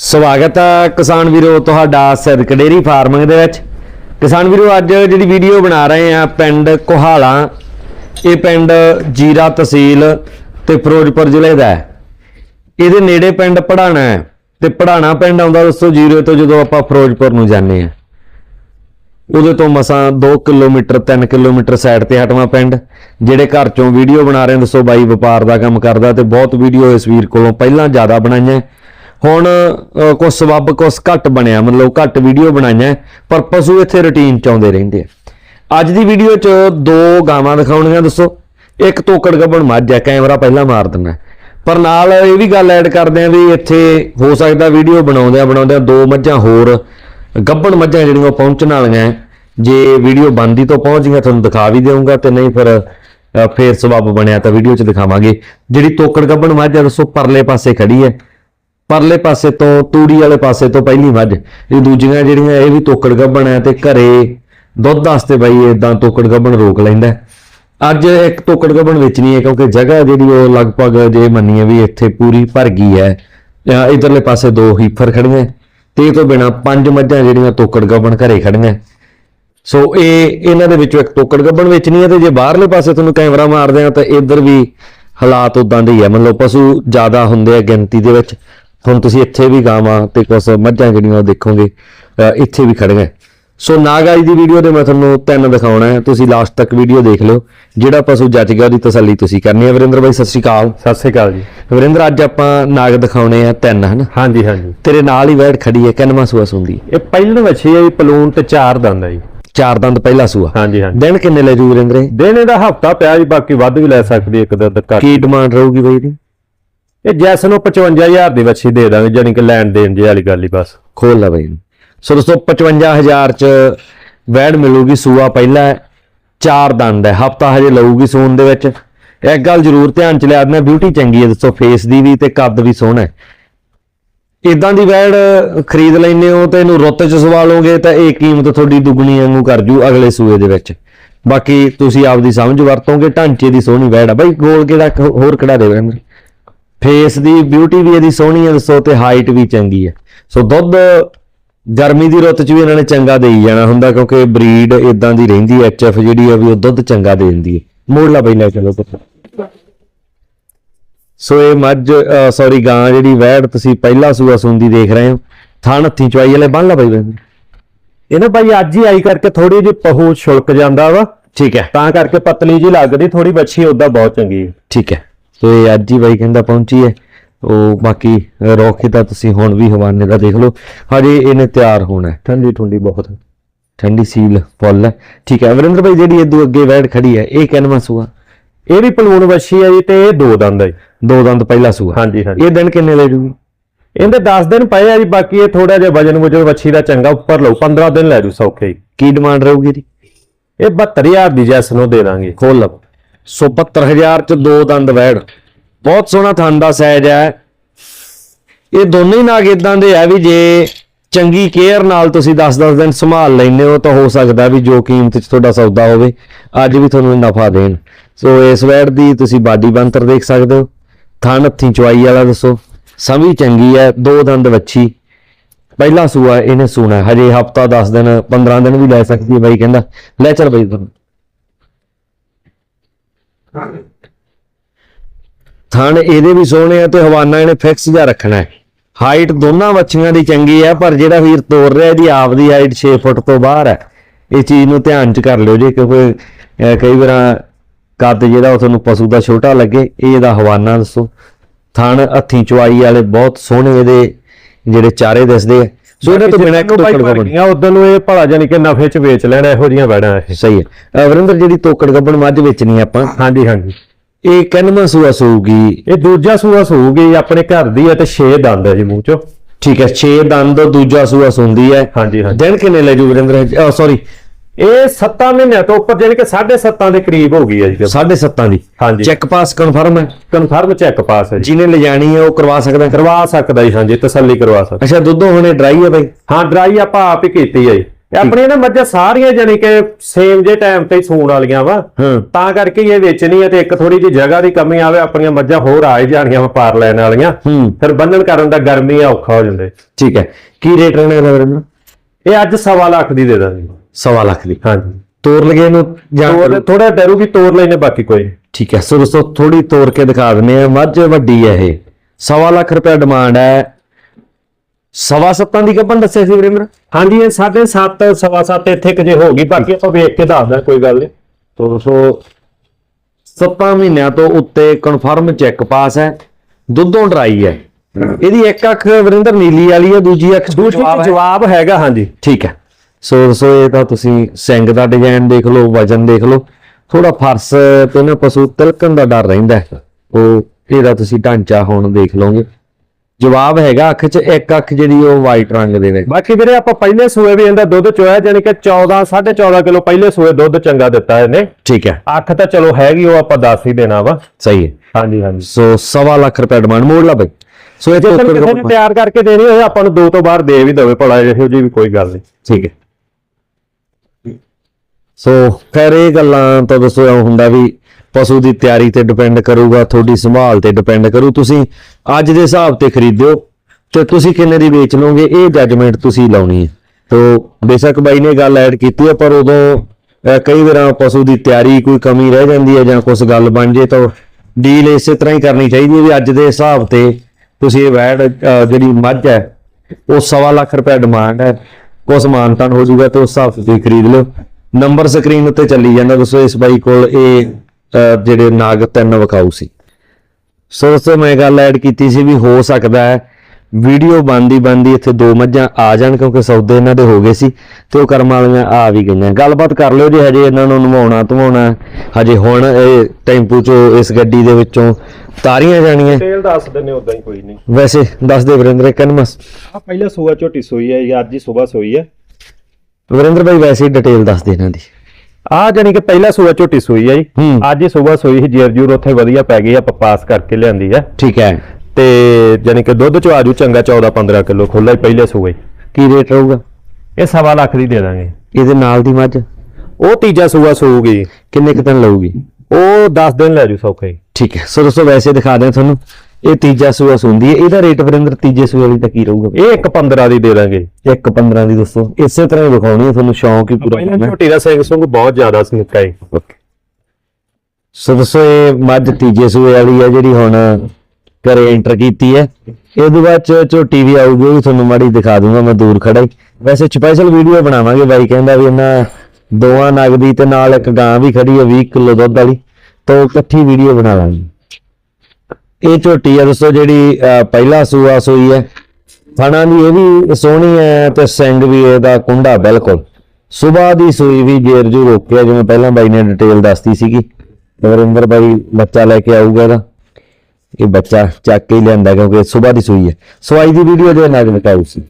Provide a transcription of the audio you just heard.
ਸਵਾਗਤ ਹੈ ਕਿਸਾਨ ਵੀਰੋ, ਤੁਹਾਡਾ ਸਿਰਕ ਡੇਰੀ ਫਾਰਮਿੰਗ ਦੇ ਵਿੱਚ। ਕਿਸਾਨ ਵੀਰੋ, ਅੱਜ ਜਿਹੜੀ ਵੀਡੀਓ ਬਣਾ ਰਹੇ ਆ, ਪਿੰਡ ਕੋਹਾਲਾ। ਇਹ ਪਿੰਡ ਜੀਰਾ ਤਹਿਸੀਲ ਤੇ ਫਿਰੋਜ਼ਪੁਰ ਜ਼ਿਲ੍ਹੇ ਦਾ ਹੈ। ਇਹਦੇ ਨੇੜੇ ਪਿੰਡ ਪੜਾਣਾ ਹੈ ਤੇ ਪੜਾਣਾ ਪਿੰਡ ਆਉਂਦਾ ਦੋਸਤੋ ਜੀਰੇ ਤੋਂ ਜਦੋਂ ਆਪਾਂ ਫਿਰੋਜ਼ਪੁਰ ਨੂੰ ਜਾਂਦੇ ਆ ਉਹਦੇ ਤੋਂ ਮਸਾਂ 2 ਕਿਲੋਮੀਟਰ 3 ਕਿਲੋਮੀਟਰ ਸਾਈਡ ਤੇ ਹਟਵਾ ਪਿੰਡ, ਜਿਹੜੇ ਘਰ ਚੋਂ ਵੀਡੀਓ ਬਣਾ ਰਹੇ ਦੱਸੋ ਬਾਈ ਵਪਾਰ ਦਾ ਕੰਮ ਕਰਦਾ ਤੇ ਬਹੁਤ ਵੀਡੀਓ ਇਸ ਵੀਰ ਕੋਲੋਂ ਪਹਿਲਾਂ ਜ਼ਿਆਦਾ ਬਣਾਈਆਂ। ਹੁਣ ਅਹ, ਕੁਛ ਸਬੱਬ ਕੁਛ ਘੱਟ ਬਣਿਆ ਮਤਲਬ ਘੱਟ ਵੀਡੀਓ ਬਣਾਈਆਂ ਪਰ ਪਸ਼ੂ ਇੱਥੇ ਰੁਟੀਨ ਚ ਆਉਂਦੇ ਰਹਿੰਦੇ ਆ। ਅੱਜ ਦੀ ਵੀਡੀਓ ਚ ਦੋ ਗਾਵਾਂ ਦਿਖਾਉਣੀਆਂ ਦੱਸੋ। ਇੱਕ ਤੋਕੜ ਗੱਬਣ ਮੱਝ ਹੈ ਕੈਮਰਾ ਪਹਿਲਾਂ ਮਾਰ ਦਿੰਦਾ। ਪਰ ਨਾਲ ਇਹ ਵੀ ਗੱਲ ਐਡ ਕਰਦੇ ਆ ਵੀ ਇੱਥੇ ਹੋ ਸਕਦਾ ਵੀਡੀਓ ਬਣਾਉਂਦਿਆਂ ਬਣਾਉਂਦਿਆਂ ਦੋ ਮੱਝਾਂ ਹੋਰ ਗੱਬਣ ਮੱਝਾਂ ਜਿਹੜੀਆਂ ਉਹ ਪਹੁੰਚਣ ਵਾਲੀਆਂ ਜੇ ਵੀਡੀਓ ਬੰਦੀ ਤੋਂ ਪਹੁੰਚ ਗਈਆਂ ਤੁਹਾਨੂੰ ਦਿਖਾ ਵੀ ਦੇਵਾਂਗਾ ਤੇ ਨਹੀਂ ਫਿਰ ਅ, ਫੇਰ ਸਬੱਬ ਬਣਿਆ ਤਾਂ ਵੀਡੀਓ 'ਚ ਦਿਖਾਵਾਂਗੇ। ਜਿਹੜੀ ਤੋਕੜ ਗੱਬਣ ਮੱਝ ਹੈ ਦੱਸੋ ਪਰਲੇ ਪਾਸੇ ਖੜੀ ਹੈ ਪਰਲੇ ਪਾਸੇ ਤੋਂ, ਤੂੜੀ ਵਾਲੇ ਪਾਸੇ ਤੋਂ ਪਹਿਲੀ ਮੱਝ ਇਹ ਦੂਜੀਆਂ ਜਿਹੜੀਆਂ, ਇਹ ਵੀ ਤੋਕੜ ਗੱਬਣ ਹੈ ਤੇ ਘਰੇ ਦੁੱਧ ਵਾਸਤੇ ਬਾਈ ਇਦਾਂ ਤੋਕੜ ਗੱਬਣ ਰੋਕ ਲੈਂਦਾ। ਅੱਜ ਇੱਕ ਤੋਕੜ ਗੱਬਣ ਵੇਚਣੀ ਹੈ ਕਿਉਂਕਿ ਜਗ੍ਹਾ ਜਿਹੜੀ ਉਹ ਲਗਭਗ ਜੇ ਮੰਨੀਏ ਵੀ ਇੱਥੇ ਪੂਰੀ ਭਰ ਗਈ ਹੈ। ਜਾਂ ਇਧਰਲੇ ਪਾਸੇ ਦੋ ਹੀਫਰ ਖੜੀਆਂ ਤੇ ਇਹ ਤੋਂ ਬਿਨਾ ਪੰਜ ਮੱਝਾਂ ਜਿਹੜੀਆਂ ਤੋਕੜ ਗੱਬਣ ਘਰੇ ਖੜੀਆਂ ਸੋ ਇਹ, ਇਹਨਾਂ ਦੇ ਵਿੱਚੋਂ ਇੱਕ ਤੋਕੜ ਗੱਬਣ ਵੇਚਣੀ ਹੈ ਤੇ ਜੇ ਬਾਹਰਲੇ ਪਾਸੇ ਤੁਹਾਨੂੰ ਕੈਮਰਾ ਮਾਰਦੇ ਆ ਤਾਂ ਇੱਧਰ ਵੀ ਹਾਲਾਤ ਉਦਾਂ ਦੇ ਹੀ ਆ। ਮਤਲਬ ਪਸ਼ੂ ਜ਼ਿਆਦਾ ਹੁੰਦੇ ਆ ਗਿਣਤੀ ਦੇ ਵਿੱਚ। ਹੁਣ ਤੁਸੀਂ ਇੱਥੇ ਵੀ ਗਾਵਾਂ ਤੇ ਕੁਝ ਮੱਝਾਂ ਜਿਹੜੀਆਂ ਉਹ ਦੇਖੋਗੇ ਇੱਥੇ ਵੀ ਖੜੀਆਂ। ਸੋ ਨਾਗਾਈ ਦੀ ਵੀਡੀਓ ਦੇ ਮੈਂ ਤੁਹਾਨੂੰ ਤਿੰਨ ਦਿਖਾਉਣਾ ਹੈ। ਤੁਸੀਂ ਲਾਸਟ ਤੱਕ ਵੀਡੀਓ ਦੇਖ ਲਿਓ। ਜਿਹੜਾ ਪਸ਼ੂ ਜੱਜ ਗਿਆ ਉਹਦੀ ਤਸੱਲੀ ਤੁਸੀਂ ਕਰਨੀ ਹੈ। ਵਰਿੰਦਰ ਬਾਈ ਸਤਿ ਸ਼੍ਰੀ ਅਕਾਲ। ਸਤਿ ਸ੍ਰੀ ਅਕਾਲ ਜੀ। ਵਰਿੰਦਰ ਅੱਜ ਆਪਾਂ ਨਾਗ ਦਿਖਾਉਣੇ ਆ ਤਿੰਨ ਹਨ? ਹਾਂਜੀ ਹਾਂਜੀ। ਤੇਰੇ ਨਾਲ ਹੀ ਵੈੜ ਖੜੀ ਹੈ ਕਿੰਨਵਾਂ ਸੂਆ ਸੁੰਦੀ ਇਹ ਪਹਿਲਣ ਵੱਛੀ ਹੈ ਜੀ ਪਲੂਨ ਤੇ ਚਾਰ ਦੰਦ ਹੈ ਜੀ। ਚਾਰ ਦੰਦ ਪਹਿਲਾ ਸੂਆ। ਹਾਂਜੀ ਹਾਂਜੀ। ਦਿਨ ਕਿੰਨੇ ਲੈ ਜੂ ਵਰਿੰਦਰ? ਦਿਨ ਇਹਦਾ ਹਫਤਾ ਪਿਆ ਜੀ ਬਾਕੀ ਵੱਧ ਵੀ ਲੈ ਸਕਦੀ ਇੱਕ ਦੰਦ ਘੱਟ। ਕੀ ਡਿਮਾਂਡ ਰਹੂਗੀ ਬਾਈ ਦੀ ਇਹ ਜੈਸ ਨੂੰ 55000 ਦੀ ਵੱਛੀ ਦੇ ਦਾਂਗੇ ਜਾਨੀ ਕਿ ਲੈਣ ਦੇਣ ਜੇ ਵਾਲੀ ਗੱਲ ਹੀ ਬਸ। ਖੋਲ ਲੈ ਬਾਈ। ਨੂੰ। ਸੋ ਦੋਸਤੋ 55000 ਚ ਵੈੜ ਮਿਲੂਗੀ ਸੂਆ ਪਹਿਲਾ, ਚਾਰ ਦੰਦ ਹੈ। ਹਫਤਾ ਹਜੇ ਲਊਗੀ ਸੂਣ ਦੇ ਵਿੱਚ। ਇੱਕ ਗੱਲ ਜ਼ਰੂਰ ਧਿਆਨ ਚ ਲਿਆ ਦੇਣਾ ਬਿਊਟੀ ਚੰਗੀ ਹੈ ਦੋਸਤੋ ਫੇਸ ਦੀ ਵੀ ਤੇ ਕੱਦ ਵੀ ਸੋਹਣਾ ਹੈ। ਇਦਾਂ ਦੀ ਵੈੜ ਖਰੀਦ ਲੈਨੇ ਹੋ ਤੇ ਇਹਨੂੰ ਰੁੱਤ ਚ ਸਵਾ ਲਓਗੇ ਤਾਂ ਇਹ ਕੀਮਤ ਤੁਹਾਡੀ ਦੁੱਗਣੀ ਵਾਂਗੂ ਕਰ ਜੂ ਅਗਲੇ ਸੂਏ ਦੇ ਵਿੱਚ। ਬਾਕੀ ਤੁਸੀਂ ਆਪਦੀ ਸਮਝ ਵਰਤੋਗੇ, ਢਾਂਚੇ ਦੀ ਸੋਹਣੀ ਵੈੜ ਆ। ਬਾਈ, ਗੋਲ ਕਿਹੜਾ, ਹੋਰ ਕਿਹੜਾ ਦੇ ਵੈਣ ਫੇਸ ਦੀ ਬਿਊਟੀ ਵੀ ਇਹਦੀ ਸੋਹਣੀ ਹੈ ਦੱਸੋ ਤੇ ਹਾਈਟ ਵੀ ਚੰਗੀ ਹੈ ਸੋ ਦੁੱਧ ਗਰਮੀ ਦੀ ਰੁੱਤ 'ਚ ਵੀ ਇਹਨਾਂ ਨੇ ਚੰਗਾ ਦੇਈ ਜਾਣਾ ਹੁੰਦਾ ਕਿਉਂਕਿ ਬਰੀਡ ਇਦਾਂ ਦੀ ਰਹਿੰਦੀ ਐਚ ਐਫ ਜਿਹੜੀ ਆ ਵੀ ਉਹ ਦੁੱਧ ਚੰਗਾ ਦੇ ਦਿੰਦੀ ਹੈ ਮੋੜ ਲਾ ਚਲੋ ਪੁੱਤ ਸੋ ਇਹ ਮੱਝ ਸੌਰੀ ਗਾਂ ਜਿਹੜੀ ਵੈੜ ਤੁਸੀਂ ਪਹਿਲਾ ਸੂਆ ਸੁੰਦੀ ਦੇਖ ਰਹੇ ਹੋ। ਥਣ ਹੱਥੀ ਚਵਾਈ ਵਾਲੇ ਬੰਨ ਲਾ ਬਈ। ਇਹ ਨਾ ਬਾਈ ਅੱਜ ਹੀ ਆਈ ਕਰਕੇ ਥੋੜੀ ਜਿਹੀ ਪਹੂ ਛੁਲਕ ਜਾਂਦਾ ਵਾ। ਠੀਕ ਹੈ। ਤਾਂ ਕਰਕੇ ਪਤਲੀ ਜੀ ਲੱਗਦੀ ਥੋੜੀ ਵੱਛੀ ਉਦਾਂ ਬਹੁਤ ਚੰਗੀ ਹੈ ਠੀਕ ਹੈ। ਸੋ ਇਹ ਅੱਜ ਹੀ ਬਾਈ ਕਹਿੰਦਾ ਪਹੁੰਚੀ ਹੈ। ਉਹ ਬਾਕੀ ਰੋਕੇ ਤਾਂ ਤੁਸੀਂ ਹੁਣ ਵੀ ਹਵਾਨੇ ਦਾ ਦੇਖ ਲਓ। ਹਜੇ ਇਹਨੇ ਤਿਆਰ ਹੋਣਾ ਠੰਡੀ ਠੁੰਡੀ ਬਹੁਤ। ਠੰਡੀ ਸੀਲ ਫੁੱਲ ਹੈ। ਠੀਕ ਹੈ ਵਰਿੰਦਰ ਭਾਈ ਜਿਹੜੀ ਇਦੋਂ ਅੱਗੇ ਵੈੜ ਖੜੀ ਹੈ ਇਹ ਕਿੰਨਵਾਂ ਸੂਆ? ਇਹ ਵੀ ਪਲੂਨ ਵੱਛੀ ਹੈ ਜੀ ਤੇ ਇਹ ਦੋ ਦੰਦ ਹੈ ਜੀ। ਦੋ ਦੰਦ ਪਹਿਲਾ ਸੂਆ। ਹਾਂਜੀ ਹਾਂਜੀ। ਇਹ ਦਿਨ ਕਿੰਨੇ ਲੈ ਜੂਗੀ? ਇਹਦੇ 10 ਦਿਨ ਪਏ ਆ ਜੀ ਬਾਕੀ ਇਹ ਥੋੜਾ ਜਿਹਾ ਵਜਨ ਵਜਨ ਵੱਛੀ ਦਾ ਚੰਗਾ ਉੱਪਰ ਲਊ। 15 ਦਿਨ ਲੈ ਜੂ ਸੌਖੇ ਹੀ ਕੀ ਡਿਮਾਂਡ ਰਹੂਗੀ ਇਹਦੀ? ਇਹ 72000 ਦੀ ਜੈਸ ਨੂੰ ਦੇ ਦਾਂਗੇ। ਖੋਲ ਲਓ। ਸੋ 75000 ਚ ਦੋ ਦੰਦ ਵੈੜ। ਬਹੁਤ ਸੋਹਣਾ ਥਣ ਦਾ ਸਾਈਜ਼ ਹੈ। ਇਹ ਦੋਨੇ ਹੀ ਨਾਗ ਇਦਾਂ ਦੇ ਆ ਵੀ ਜੇ ਚੰਗੀ ਕੇਅਰ ਨਾਲ ਤੁਸੀਂ 10-10 ਦਿਨ ਸੰਭਾਲ ਲੈਂਦੇ ਹੋ, ਤਾਂ ਹੋ ਸਕਦਾ ਵੀ ਜੋ ਕੀਮਤ 'ਚ ਤੁਹਾਡਾ ਸੌਦਾ ਹੋਵੇ, ਅੱਜ ਵੀ ਤੁਹਾਨੂੰ ਨਫਾ ਦੇਣ। ਸੋ ਇਸ ਵੈੜ ਦੀ ਤੁਸੀਂ ਬਾਡੀ ਬੰਤਰ ਦੇਖ ਸਕਦੇ ਹੋ। ਥਣ ਹੱਥੀ ਚਵਾਈ ਵਾਲਾ ਦੱਸੋ। ਸਮੀ ਚੰਗੀ ਹੈ, ਦੋ ਦੰਦ ਵੱਛੀ। ਪਹਿਲਾ ਸੂਆ, ਇਹਨੇ ਸੂਣਾ। ਹਜੇ ਹਫਤਾ 10 ਦਿਨ 15 ਦਿਨ ਵੀ ਲੈ ਸਕਦੀ ਹੈ ਬਾਈ, ਕਹਿੰਦਾ। ਲੈ ਚੱਲ ਬਾਈ, ਤੁਹਾਨੂੰ। ਥਣ ਇਹਦੇ ਵੀ ਸੋਹਣੇ ਆ ਤੇ ਹਵਾਨਾ ਇਹਨੇ ਫਿਕਸ ਜਾ ਰੱਖਣਾ ਹੈ। ਹਾਈਟ ਦੋਨਾਂ ਵੱਛੀਆਂ ਦੀ ਚੰਗੀ ਹੈ ਪਰ ਜਿਹੜਾ ਵੀਰ ਤੋਰ ਰਿਹਾ ਇਹਦੀ ਆਪਦੀ ਹਾਈਟ 6 ਫੁੱਟ ਤੋਂ ਬਾਹਰ ਹੈ। ਇਹ ਚੀਜ਼ ਨੂੰ ਧਿਆਨ ਚ ਕਰ ਲਿਓ ਜੇ ਕਿਉਂਕਿ ਕਈ ਵਾਰ ਕੱਦ ਜਿਹੜਾ ਉਹ ਤੁਹਾਨੂੰ ਪਸ਼ੂ ਦਾ ਛੋਟਾ ਲੱਗੇ, ਇਹ ਇਹਦਾ ਹਵਾਨਾ ਦੱਸੋ। ਥਣ ਹੱਥੀ ਚੁਆਈ ਵਾਲੇ ਬਹੁਤ ਸੋਹਣੇ ਇਹਦੇ ਜਿਹੜੇ ਚਾਰੇ ਦਿਸਦੇ ਆ। ਸੋ ਇਹਨਾਂ ਤੋਂ ਬਿਨਾਂ ਇੱਕ ਤੋਕੜ ਗੱਬਣ ਉਦੋਂ ਨੂੰ ਇਹ ਭਲਾ ਜਾਨੀ ਕਿ ਨਫੇ ਚ ਵੇਚ ਲੈਣਾ ਇਹੋ ਜੀਆਂ ਵੈੜਾਂ ਇਹ। ਸਹੀ ਹੈ। ਵਰਿੰਦਰ ਜਿਹੜੀ ਤੋਕੜ ਗੱਬਣ ਮੱਝ ਵੇਚਣੀ ਆਪਾਂ ਹਾਂਜੀ ਹਾਂਜੀ। ਇਹ ਕਿੰਨਵਾਂ ਸੂਆ ਸੂਗੀ ਇਹ ਦੂਜਾ ਸੂਆ ਸੂਗੀ ਆਪਣੇ ਘਰ ਦੀ ਹੈ ਤੇ 6 ਦੰਦ ਹੈ ਜੀ ਮੂੰਹ ਚੋਂ। ਠੀਕ ਹੈ 6 ਦੰਦ ਦੂਜਾ ਸੂਆ ਸੁੰਦੀ ਹੈ। ਹਾਂਜੀ ਹਾਂਜੀ। ਦਿਨ ਕਿੰਨੇ ਲੈ ਜੂ ਵਰਿੰਦਰ? ਸੌਰੀ ਇਹ 7 ਮਹੀਨਿਆਂ ਤੋਂ ਉੱਪਰ ਜਾਨੀ ਕਿ 7.5 ਦੇ ਕਰੀਬ ਹੋ ਗਈ ਹੈ ਜੀ ਸਾਢੇ ਸੱਤਾਂ ਦੀ? ਹਾਂਜੀ। ਚੈੱਕ ਪਾਸ ਕਨਫਰਮ ਹੈ? ਕਨਫਰਮ ਚੈੱਕ ਪਾਸ ਹੈ ਜੀ। ਜਿਹਨੇ ਲਿਜਾਣੀ ਹੈ ਉਹ ਕਰਵਾ ਸਕਦਾ ਹੈ। ਕਰਵਾ ਸਕਦਾ ਜੀ ਹਾਂਜੀ ਤਸੱਲੀ ਕਰਵਾ ਸਕਦਾ। ਅੱਛਾ ਦੁੱਧੋਂ ਹੁਣੇ ਡਰਾਈ ਹੈ ਬਾਈ? ਹਾਂ ਡਰਾਈ ਆਪਾਂ ਆਪ ਹੀ ਕੀਤੀ ਹੈ ਜੀ। ਆਪਣੀਆਂ ਨਾ ਮੱਝਾਂ ਸਾਰੀਆਂ ਜਾਨੀ ਕਿ ਸੇਮ ਜੇ ਟਾਈਮ ਤੇ ਹੀ ਸੂਣ ਵਾਲੀਆਂ ਵਾ। ਤਾਂ ਕਰਕੇ ਇਹ ਵੇਚਣੀ ਹੈ ਤੇ ਇੱਕ ਥੋੜੀ ਜਿਹੀ ਜਗ੍ਹਾ ਦੀ ਕਮੀ ਆਵੇ ਆਪਣੀਆਂ ਮੱਝਾਂ ਹੋਰ ਆ ਹੀ ਜਾਣੀਆਂ ਵਪਾਰ ਲੈਣ ਵਾਲੀਆਂ। ਫਿਰ ਬੰਨਣ ਕਰਨ ਦਾ ਗਰਮੀ ਆ ਔਖਾ ਹੋ ਜਾਂਦੇ। ਠੀਕ ਹੈ। ਕੀ ਰੇਟ ਰਹਿਣਾ ਇਹਦਾ ਇਹ ਅੱਜ ਸਵਾ ਲੱਖ ਦੀ ਦੇ ਦਾਂਗੇ। ਸਵਾ ਲੱਖ ਦੀ। ਹਾਂਜੀ। ਤੋਰ ਲਗੇ ਇਹਨੂੰ ਜਾਂ ਤੋਰ ਥੋੜਾ ਡਰੂਗੀ ਤੋਰ ਲੈਨੇ ਬਾਕੀ ਕੋਈ ਨੀ। ਠੀਕ ਹੈ ਸੋ ਦੋਸਤੋ ਥੋੜੀ ਤੋੜ ਕੇ ਦਿਖਾ ਦਿੰਦੇ ਆ। ਮੱਝ ਵੱਡੀ ਹੈ ਇਹ। ਸਵਾ ਲੱਖ ਰੁਪਏ ਡਿਮਾਂਡ ਹੈ। ਸਵਾ ਸੱਤਾਂ ਦੀ ਕੱਪਨ ਦੱਸਿਆ ਸੀ ਵੀਰੇ ਮੇਰਾ? ਹਾਂਜੀ ਇਹ 7.5 ਸਵਾ 7 ਇੱਥੇ ਕਿ ਜੇ ਹੋ ਗਈ ਬਾਕੀ ਆਪਾਂ ਵੇਖ ਕੇ ਦੱਸਦਾ ਕੋਈ ਗੱਲ ਨਹੀਂ। ਤੋ ਸੋ ਸੱਤਾਂ ਮਹੀਨਿਆਂ ਤੋਂ ਉੱਤੇ ਕਨਫਰਮ ਚੈੱਕ ਪਾਸ ਹੈ। ਦੁੱਧੋਂ ਡਰਾਈ ਹੈ। ਇਹਦੀ ਇੱਕ ਅੱਖ ਵਰਿੰਦਰ ਨੀਲੀ ਵਾਲੀ ਹੈ ਦੂਜੀ ਅੱਖ। ਜਵਾਬ ਹੈਗਾ ਹਾਂਜੀ। ਠੀਕ ਹੈ। ਸੋ ਸੋ ਇਹ ਤਾਂ ਤੁਸੀਂ ਸਿੰਘ ਦਾ ਡਿਜ਼ਾਈਨ ਦੇਖ ਲਓ ਵਜਨ ਦੇਖ ਲਓ। ਥੋੜਾ ਫਰਸ ਤੇ ਨਾ ਪਸ਼ੂ ਤਿਲਕਣ ਦਾ ਡਰ ਰਹਿੰਦਾ ਹੈ। ਉਹ ਇਹਦਾ ਤੁਸੀਂ ਢਾਂਚਾ ਹੁਣ ਦੇਖ ਲਓਗੇ। ਜਵਾਬ ਹੈਗਾ ਅੱਖ 'ਚ ਇੱਕ ਅੱਖ ਜਿਹੜੀ ਉਹ ਵਾਈਟ ਰੰਗ ਦੇ ਵਿੱਚ। ਬਾਕੀ ਵੀਰੇ ਆਪਾਂ ਪਹਿਲੇ ਸੂਏ ਵੀ ਇਹਦਾ ਦੁੱਧ ਚੋਇਆ ਜਾਨੀ ਕਿ 14 14.5 ਕਿਲੋ ਪਹਿਲੇ ਸੂਏ ਦੁੱਧ ਚੰਗਾ ਦਿੱਤਾ ਇਹਨੇ। ਠੀਕ ਹੈ। ਅੱਖ ਤਾਂ ਚਲੋ ਹੈਗੀ ਉਹ ਆਪਾਂ ਦੱਸ ਹੀ ਦੇਣਾ ਵਾ। ਸਹੀ ਹੈ। ਹਾਂਜੀ ਹਾਂਜੀ। ਸੋ ਸਵਾ ਲੱਖ ਰੁਪਏ ਡਿਮਾਂਡ ਮੋੜ ਲਾ ਬਈ। ਸੋ ਇਹ ਜੇ ਤੋਂ ਤਿਆਰ ਕਰਕੇ ਦੇਣੀ ਹੋਏ ਆਪਾਂ ਨੂੰ ਦੋ ਤੋਂ ਬਾਅਦ ਦੇ ਵੀ ਦਵੇ ਭਲਾ ਇਹੋ ਜਿਹੀ ਵੀ ਕੋਈ ਗੱਲ ਨਹੀਂ। ਠੀਕ ਹੈ। ਸੋ ਖੈਰ, ਇਹ ਗੱਲਾਂ ਤਾਂ ਦੱਸੋ ਇਉਂ ਹੁੰਦਾ ਵੀ ਪਸ਼ੂ ਦੀ ਤਿਆਰੀ ਤੇ ਡਿਪੈਂਡ ਕਰੂਗਾ, ਤੁਹਾਡੀ ਸੰਭਾਲ ਤੇ ਡਿਪੈਂਡ ਕਰੂ। ਤੁਸੀਂ ਅੱਜ ਦੇ ਹਿਸਾਬ ਤੇ ਖਰੀਦਿਓ ਤੇ ਤੁਸੀਂ ਕਿੰਨੇ ਦੀ ਵੇਚ ਲਓਗੇ, ਇਹ ਜੱਜਮੈਂਟ ਤੁਸੀਂ ਲਾਉਣੀ ਹੈ। ਤੋ, ਬੇਸ਼ੱਕ ਬਾਈ ਨੇ ਗੱਲ ਐਡ ਕੀਤੀ ਹੈ, ਪਰ ਉਦੋਂ ਕਈ ਵਾਰ ਪਸ਼ੂ ਦੀ ਤਿਆਰੀ ਕੋਈ ਕਮੀ ਰਹਿ ਜਾਂਦੀ ਹੈ ਜਾਂ ਕੁਝ ਗੱਲ ਬਣ ਜੇ, ਤਾਂ ਡੀਲ ਇਸੇ ਤਰ੍ਹਾਂ ਹੀ ਕਰਨੀ ਚਾਹੀਦੀ ਹੈ ਵੀ ਅੱਜ ਦੇ ਹਿਸਾਬ ਤੇ ਤੁਸੀਂ ਇਹ ਵੈਡ ਜਿਹੜੀ ਮੱਝ ਹੈ, ਉਹ ਸਵਾ ਲੱਖ ਰੁਪਏ ਡਿਮਾਂਡ ਹੈ। ਕੁਛ ਮਾਨਤਾਨ ਹੋ ਜਾਊਗਾ ਤੇ ਉਸ ਹਿਸਾਬ ਤੇ ਤੁਸੀਂ ਖਰੀਦ ਲਿਓ। ਨੰਬਰ ਸਕਰੀਨ ਉੱਤੇ ਚੱਲੀ ਜਾਂਦਾ ਦੋਸਤੋ ਇਸ ਬਾਈ ਕੋਲ ਇਹ ਜਿਹੜੇ ਨਾਗ ਤਿੰਨ ਵਿਕਾਊ ਸੀ। ਸੋ ਦੋਸਤੋ ਮੈਂ ਗੱਲ ਐਡ ਕੀਤੀ ਸੀ ਵੀ ਹੋ ਸਕਦਾ ਹੈ ਵੀਡੀਓ ਬੰਦੀ ਬੰਦੀ ਇੱਥੇ ਦੋ ਮੱਝਾਂ ਆ ਜਾਣ ਕਿਉਂਕਿ ਸੌਦੇ ਇਹਨਾਂ ਦੇ ਹੋ ਗਏ ਸੀ ਤੇ ਉਹ ਕਰਮ ਵਾਲੀਆਂ ਆ ਵੀ ਗਈਆਂ। ਗੱਲਬਾਤ ਕਰ ਲਿਓ ਜੇ ਹਜੇ ਇਹਨਾਂ ਨੂੰ ਨਵਾਉਣਾ ਧਵਾਉਣਾ ਹਜੇ ਹੁਣ ਇਹ ਟੈਂਪੂ ਚੋਂ ਇਸ ਗੱਡੀ ਦੇ ਵਿੱਚੋਂ ਤਾਰੀਆਂ ਜਾਣੀਆਂ। ਤੇਲ ਦੱਸ ਦਿੰਨੇ ਉਦਾਂ ਹੀ ਕੋਈ ਨਹੀਂ। ਵੈਸੇ ਦੱਸ ਦੇ ਵਰਿੰਦਰ ਕਨਮਸ ਆ ਪਹਿਲਾਂ ਸੂਆ ਝੋਟੀ ਸੋਈ ਹੈ ਜਾਂ ਅੱਜ ਹੀ ਸਵੇਰ ਸੋਈ ਹੈ। ਵਰਿੰਦਰ ਭਾਈ ਵੈਸੇ ਹੀ ਡਿਟੇਲ ਦੱਸ ਦੇ ਇਹਨਾਂ ਦੀ। ਆ ਜਾਨੀ ਕਿ ਪਹਿਲਾ ਸੂਆ ਝੋਟੀ ਸੋਈ ਹੈ ਜੀ। ਹੂੰ। ਅੱਜ ਹੀ ਸਵੇਰ ਸੋਈ ਸੀ ਜੇਰ ਜੂਰ ਉੱਥੇ ਵਧੀਆ ਪੈ ਗਈ ਆਪਾਂ ਪਾਸ ਕਰਕੇ ਲਿਆਂਦੀ ਹੈ ਠੀਕ ਹੈ। ਤੇ ਜਾਨੀ ਕਿ ਦੁੱਧ ਚ ਆਜੂ ਚੰਗਾ 14 15 ਕਿਲੋ ਖੁੱਲਾ ਹੀ ਪਹਿਲੇ ਸੂਏ। ਕੀ ਰੇਟ ਰਹੂਗਾ? ਇਹ ਸਵਾ ਲੱਖ ਦੀ ਦੇ ਦਾਂਗੇ। ਇਹਦੇ ਨਾਲ ਦੀ ਮੱਝ? ਉਹ ਤੀਜਾ ਸੂਆ ਸੂਗੀ ਕਿੰਨੇ ਕੁ ਦਿਨ ਲਊਗੀ? ਉਹ 10 ਦਿਨ ਲੈ ਜੂ ਸੌਖੇ। ਹੀ। ਠੀਕ ਹੈ। ਸੋ ਦੋਸਤੋ ਵੈਸੇ ਦਿਖਾ ਦਿਆਂ ਤੁਹਾਨੂੰ। ਇਹ ਤੀਜਾ ਸੂਆ ਸੁੰਦੀ ਹੈ ਇਹਦਾ ਰੇਟ ਵਰਿੰਦਰ ਤੀਜੇ ਸੂਏ ਵਾਲੀ ਦਾ ਕੀ ਰਹੂਗਾ ਇਹ ਇੱਕ 15 ਦੀ ਦੇ ਦਾਂਗੇ। ਇੱਕ 15 ਦੀ ਦੋਸਤੋ ਇਸੇ ਤਰ੍ਹਾਂ ਹੀ ਵਿਖਾਉਣੀ ਹੈ ਤੁਹਾਨੂੰ ਸ਼ੌਂਕ ਹੀ ਪੂਰਾ ਪਹਿਲਾਂ ਕਰਨਾ ਹੈ। ਝੋਟੀ ਦਾ ਸਿੰਘ ਸੁੰਗ ਬਹੁਤ ਜ਼ਿਆਦਾ ਸੀ ਨਿੱਕਾ ਹੀ ਸੋ ਦੋਸਤੋ ਇਹ ਮੱਝ ਤੀਜੇ ਸੂਏ ਵਾਲੀ ਹੈ ਜਿਹੜੀ ਹੁਣ ਘਰੇ ਐਂਟਰ ਕੀਤੀ ਹੈ। ਇਹਦੇ ਬਾਅਦ ਚ ਝੋਟੀ ਵੀ ਆਊਗੀ ਉਹ ਵੀ ਤੁਹਾਨੂੰ ਮਾੜੀ ਦਿਖਾ ਦੂੰਗਾ ਮੈਂ ਦੂਰ ਖੜਾ ਹੀ। ਵੈਸੇ ਸਪੈਸ਼ਲ ਵੀਡੀਓ ਬਣਾਵਾਂਗੇ ਬਾਈ ਕਹਿੰਦਾ ਵੀ ਇਹਨਾਂ ਦੋਵਾਂ ਨਗਦੀ ਤੇ ਨਾਲ ਇੱਕ ਗਾਂ ਵੀ ਖੜੀ ਹੈ 20 ਕਿਲੋ ਦੁੱਧ ਵਾਲੀ। ਤਾਂ ਉਹ ਇਕੱਠੀ ਵੀਡੀਓ ਬਣਾ ਲਾਂਗੇ। ਇਹ ਝੋਟੀ ਹੈ ਦੋਸਤੋ ਜਿਹੜੀ ਅਹ, ਪਹਿਲਾ ਸੂਆ ਸੂਈ ਹੈ। ਥਣਾ ਦੀ ਇਹ ਵੀ ਸੋਹਣੀ ਹੈ ਤੇ ਸਿੰਗ ਵੀ ਇਹਦਾ ਕੁੰਡਾ ਬਿਲਕੁਲ। ਸਵੇਰ ਦੀ ਸੂਈ ਵੀ ਜੇਰ ਜੂ ਰੋਕਿਆ ਜਿਵੇਂ ਪਹਿਲਾਂ ਬਾਈ ਨੇ ਡਿਟੇਲ ਦੱਸਤੀ ਸੀਗੀ। ਨਰਿੰਦਰ ਬਾਈ ਬੱਚਾ ਲੈ ਕੇ ਆਊਗਾ ਇਹਦਾ। ਇਹ ਬੱਚਾ ਚੱਕ ਕੇ ਲਿਆਂਦਾ ਕਿਉਂਕਿ ਸਵੇਰ ਦੀ ਸੂਈ ਹੈ। ਸਵਾਈ ਦੀ ਵੀਡੀਓ ਦੇ ਨਾਲ ਵਿਕਾਊ ਸੀ